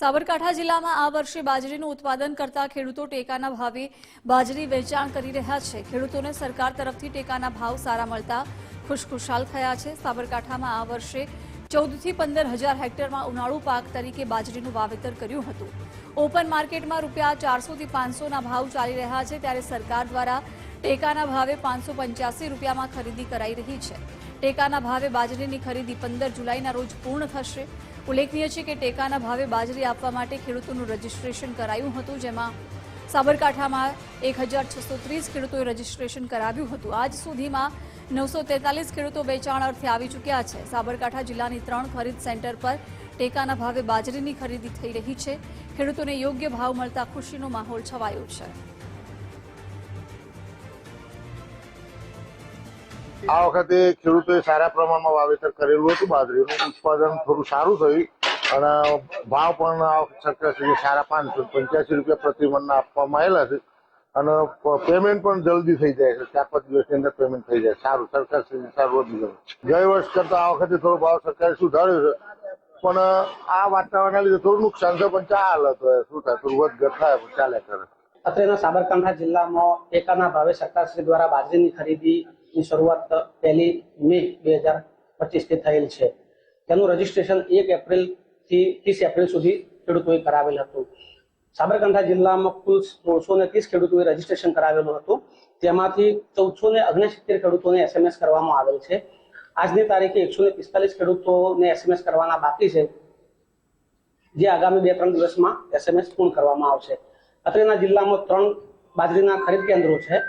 સાબરકાંઠા જિલ્લામાં આ વર્ષે બાજરીનું ઉત્પાદન કરતા ખેડૂતો ટેકાના ભાવે બાજરી વેચાણ કરી રહ્યા છે. ખેડૂતોને સરકાર તરફથી ટેકાના ભાવ સારા મળતા ખુશખુશાલ થયા છે. સાબરકાંઠામાં આ વર્ષે ચૌદથી પંદર હજાર હેક્ટરમાં ઉનાળુ પાક તરીકે બાજરીનું વાવેતર કર્યું હતું. ઓપન માર્કેટમાં રૂપિયા ચારસોથી પાંચસોના ભાવ ચાલી રહ્યા છે ત્યારે સરકાર દ્વારા ટેકાના ભાવે પાંચસો પંચ્યાસી રૂપિયામાં ખરીદી કરાઈ રહી છે. ટેકાના ભાવે બાજરીની ખરીદી પંદર જુલાઈના રોજ પૂર્ણ થશે. ઉલ્લેખનીય છે કે ટેકાના ભાવે બાજરી આપવા માટે ખેડૂતોનું રજીસ્ટ્રેશન કરાયું હતું, જેમાં સાબરકાંઠામાં એક હજાર છસો ત્રીસ ખેડૂતોએ રજીસ્ટ્રેશન કરાવ્યું હતું. આજ સુધીમાં નવસો તેતાલીસ ખેડૂતો વેચાણ અર્થે આવી ચૂક્યા છે. સાબરકાંઠા જિલ્લાની ત્રણ ખરીદ સેન્ટર પર ટેકાના ભાવે બાજરીની ખરીદી થઈ રહી છે. ખેડૂતોને યોગ્ય ભાવ મળતા ખુશીનો માહોલ છવાયો છે. આ વખતે ખેડૂતોએ સારા પ્રમાણમાં વાવેતર કરેલું હતું, બાજરીનું ઉત્પાદન થોડું સારું થયું અને ભાવ પણ આ સરકાર સુધી સારા પાંચસો પંચ્યાસી રૂપિયા પ્રતિ મણના આપવામાં આવેલા છે અને પેમેન્ટ પણ જલ્દી થઈ જાય છે, ચાર પાંચ દિવસની અંદર પેમેન્ટ થઈ જાય સારું, સરકાર સારું વધી ગયું ગઈ વર્ષ કરતા આ વખતે થોડો ભાવ સરકારે સુધાર્યો છે, પણ આ વાતાવરણના લીધે થોડું નુકસાન છે, પણ ચાલે તો શું થાય થોડું વધઘટ થાય ચાલે કરે. અત્રેના સાબરકાંઠા જિલ્લામાં ટેકાના ભાવે સરકારશ્રી દ્વારા બાજરીની ખરીદીની શરૂઆત પહેલી મે બે હજાર પચીસથી થયેલ છે. તેનું રજીસ્ટ્રેશન એક એપ્રિલથી, ત્રીસ એપ્રિલ સુધી ખેડૂતોએ કરાવેલ હતું. સાબરકાંઠા જિલ્લામાં કુલ સોળસો ને ત્રીસ ખેડૂતોએ રજીસ્ટ્રેશન કરાવેલું હતું. તેમાંથી ચૌદસો ને ઓગણસિત્તેર ખેડૂતોને એસએમએસ કરવામાં આવેલ છે. આજની તારીખે એકસો ને પિસ્તાલીસ ખેડૂતોને એસએમએસ કરવાના બાકી છે. જે આગામી બે ત્રણ દિવસમાં એસએમએસ પૂર્ણ કરવામાં આવશે. અત્રેના જિલ્લામાં ત્રણ બાજરીના ખરીદ કેન્દ્રો છે.